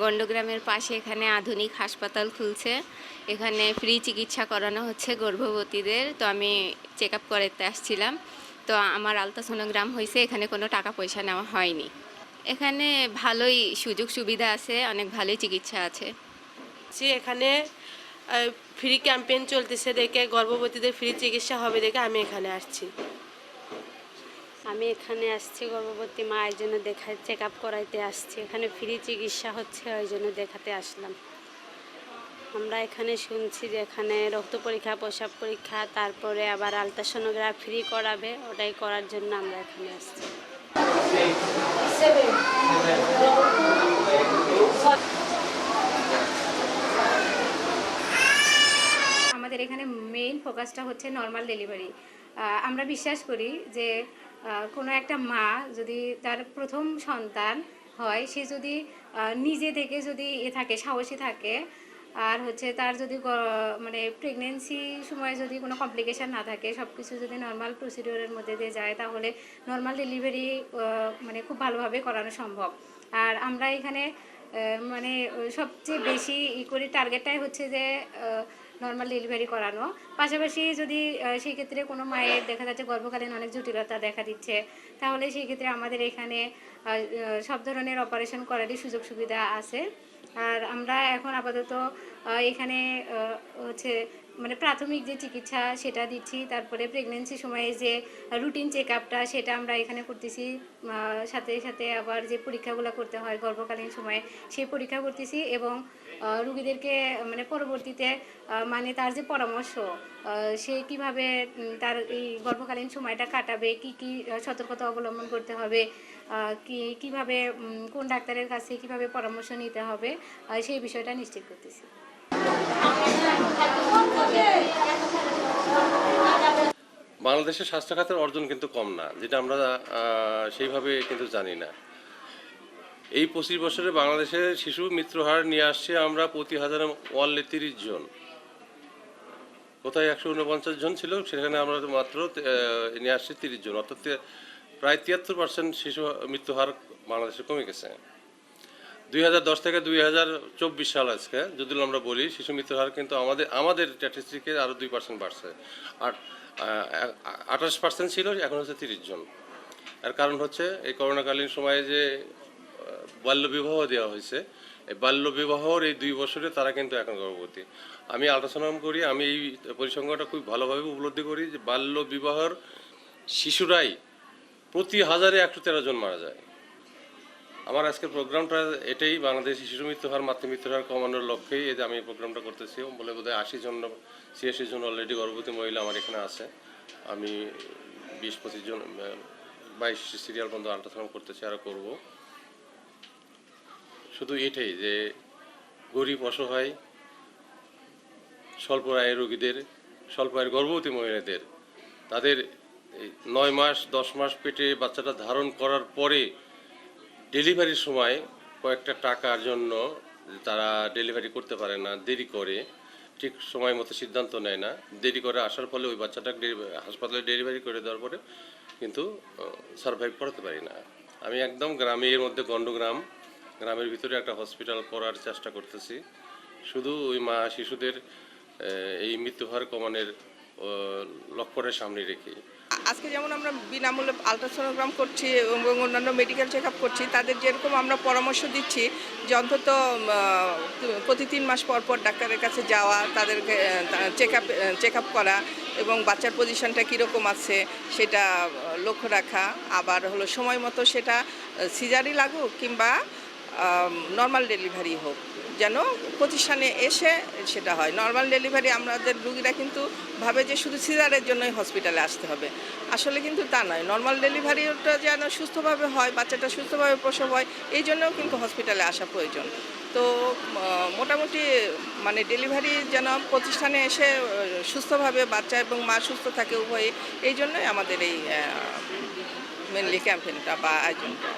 গণ্ডগ্রামের পাশে এখানে আধুনিক হাসপাতাল খুলছে। এখানে ফ্রি চিকিৎসা করানো হচ্ছে গর্ভবতীদের। তো আমি চেক আপ করাতে আসছিলাম। তো আমার আলট্রাসোনোগ্রাম হয়েছে, এখানে কোনো টাকা পয়সা নেওয়া হয়নি। এখানে ভালোই সুযোগ সুবিধা আছে, অনেক ভালোই চিকিৎসা আছে। যে এখানে ফ্রি ক্যাম্পেইন চলতেছে দেখে, গর্ভবতীদের ফ্রি চিকিৎসা হবে দেখে আমি এখানে আসছি। আমি এখানে আসছি গর্ভবতী মায়ের জন্য দেখা চেক আপ করাইতে আসছি। এখানে ফ্রি চিকিৎসা হচ্ছে, ওই জন্য দেখাতে আসলাম। আমরা এখানে শুনছি যে এখানে রক্ত পরীক্ষা, প্রসাব পরীক্ষা, তারপরে আবার আলট্রাসোনোগ্রাফ ফ্রি করাবে, ওটাই করার জন্য আমরা এখানে আসছি। আমাদের এখানে মেইন ফোকাসটা হচ্ছে নর্মাল ডেলিভারি আমরা বিশ্বাস করি যে কোনো একটা মা যদি তার প্রথম সন্তান হয়, সে যদি নিজে থেকে যদি এ থাকে, সাহসী থাকে, আর হচ্ছে তার যদি মানে প্রেগনেন্সি সময় যদি কোনো কমপ্লিকেশান না থাকে সব কিছু যদি নর্মাল প্রসিডিওরের মধ্যে দিয়ে যায়, তাহলে নর্মাল ডেলিভারি মানে খুব ভালোভাবে করানো সম্ভব। আর আমরা এখানে মানে সবচেয়ে বেশি ই করি টার্গেটটাই হচ্ছে যে নর্মাল ডেলিভারি করানো। পাশাপাশি যদি সেই ক্ষেত্রে কোনো মায়ের দেখা যাচ্ছে গর্ভকালীন অনেক জটিলতা দেখা দিচ্ছে, তাহলে সেই ক্ষেত্রে আমাদের এখানে সব ধরনের অপারেশন করারই সুযোগ সুবিধা আছে। আর আমরা এখন আপাতত এখানে হচ্ছে মানে প্রাথমিক যে চিকিৎসা সেটা দিচ্ছি, তারপরে প্রেগনেন্সি সময়ে যে রুটিন চেক আপটা সেটা আমরা এখানে করতেছি সাথে সাথে আবার যে পরীক্ষাগুলো করতে হয় গর্ভকালীন সময়ে সেই পরীক্ষা করতেছি এবং রুগীদেরকে মানে পরবর্তীতে মানে তার যে পরামর্শ সে কীভাবে তার এই গর্ভকালীন সময়টা কাটাবে, কি কি সতর্কতা অবলম্বন করতে হবে কি, কীভাবে কোন ডাক্তারের কাছে কীভাবে পরামর্শ নিতে হবে সেই বিষয়টা নিশ্চিত করতেছি। বাংলাদেশের স্বাস্থ্য খাতের অর্জন কিন্তু কম না, যেটা আমরা সেইভাবে কিন্তু জানি না। এই পঁচিশ বছরে বাংলাদেশের শিশু মৃত্যু হার নিয়ে আসছে আমরা প্রতি হাজারে ওয়ানলি তিরিশ জন। কোথায় একশো উনপঞ্চাশ জন ছিল, সেখানে আমরা মাত্র নিয়ে আসছি তিরিশ জন। অর্থাৎ প্রায় তিয়াত্তর পার্সেন্ট শিশু মৃত্যু হার বাংলাদেশে কমে গেছে। দুই হাজার দশ থেকে দুই হাজার চব্বিশ সাল আজকে যদি আমরা বলি শিশু মৃত্যুর হার কিন্তু আমাদের আমাদের স্ট্যাটিস্টিকে আরও দুই পার্সেন্ট বাড়ছে। আর আঠাশ পার্সেন্ট ছিল, এখন হচ্ছে তিরিশ জন। এর কারণ হচ্ছে এই করোনাকালীন সময়ে যে বাল্যবিবাহ দেওয়া হয়েছে, এই বাল্যবিবাহর এই দুই বছরে তারা কিন্তু এখন গর্ভবতী। আমি আল্ট্রাসাউন্ড করি, আমি এই পরিসংখ্যানটা খুব ভালোভাবে উপলব্ধি করি যে বাল্য বিবাহর শিশুরাই প্রতি হাজারে একশো তেরো জন মারা যায়। আমার আজকের প্রোগ্রামটা এটাই, বাংলাদেশ শিশু মৃত্যু হার, মাতৃমৃত্যুর হার কমানোর লক্ষ্যেই এই যে আমি প্রোগ্রামটা করতেছি। বলে বোধহয় আশি জন ছিয়াশি জন অলরেডি গর্ভবতী মহিলা আমার এখানে আছে। আমি বিশ, পঁচিশ জন বাইশ সিরিয়াল পর্যন্ত আল্ট্রাসাউন্ড করতেছি আরও করব। শুধু এটাই যে গরিব, অসহায়, স্বল্প আয়ের রোগীদের, স্বল্প আয়ের গর্ভবতী মহিলাদের, তাদের নয় মাস, দশ মাস পেটে বাচ্চাটা ধারণ করার পরে ডেলিভারির সময় কয়েকটা টাকার জন্য তারা ডেলিভারি করতে পারে না দেরি করে। ঠিক সময় মতো সিদ্ধান্ত নেয় না। দেরি করে আসার ফলে ওই বাচ্চাটা হাসপাতালে ডেলিভারি করে দেওয়ার পরে কিন্তু সার্ভাইভ করাতে পারি না। আমি একদম গ্রামের মধ্যে গণ্ডগ্রাম গ্রামের ভিতরে একটা হসপিটাল করার চেষ্টা করতেছি। শুধু ওই মা শিশুদের এই মৃত্যুহার কমানোর আহ, লক্ষ্যটা সামনে রেখে আজকে যেমন আমরা বিনামূল্যে আলট্রাসোনোগ্রাম করছি এবং অন্যান্য মেডিকেল চেক করছি, তাদের যেরকম আমরা পরামর্শ দিচ্ছি, যে অন্তত প্রতি তিন মাস পর পর ডাক্তারের কাছে যাওয়া, তাদেরকে চেক আপ চেক আপ করা এবং বাচ্চার পজিশনটা কীরকম আছে সেটা লক্ষ্য রাখা। আবার হলো সময় মতো সেটা সিজারই লাগুক কিংবা নর্মাল ডেলিভারি হোক। যেন প্রতিষ্ঠানে এসে সেটা হয়। নর্মাল ডেলিভারি আমাদের রুগীরা কিন্তু ভাবে যে শুধু সিজারের জন্যই হসপিটালে আসতে হবে। আসলে কিন্তু তা নয়। নর্মাল ডেলিভারিটা যেন সুস্থভাবে হয়, বাচ্চাটা সুস্থভাবে প্রসব হয়, এই জন্যও কিন্তু হসপিটালে আসা প্রয়োজন। তো মোটামুটি মানে ডেলিভারি যেন প্রতিষ্ঠানে এসে সুস্থভাবে বাচ্চা এবং মা সুস্থ থাকে উভয়ে, এই জন্যই আমাদের এই মেনলি ক্যাম্পেনটা বা আয়োজনটা।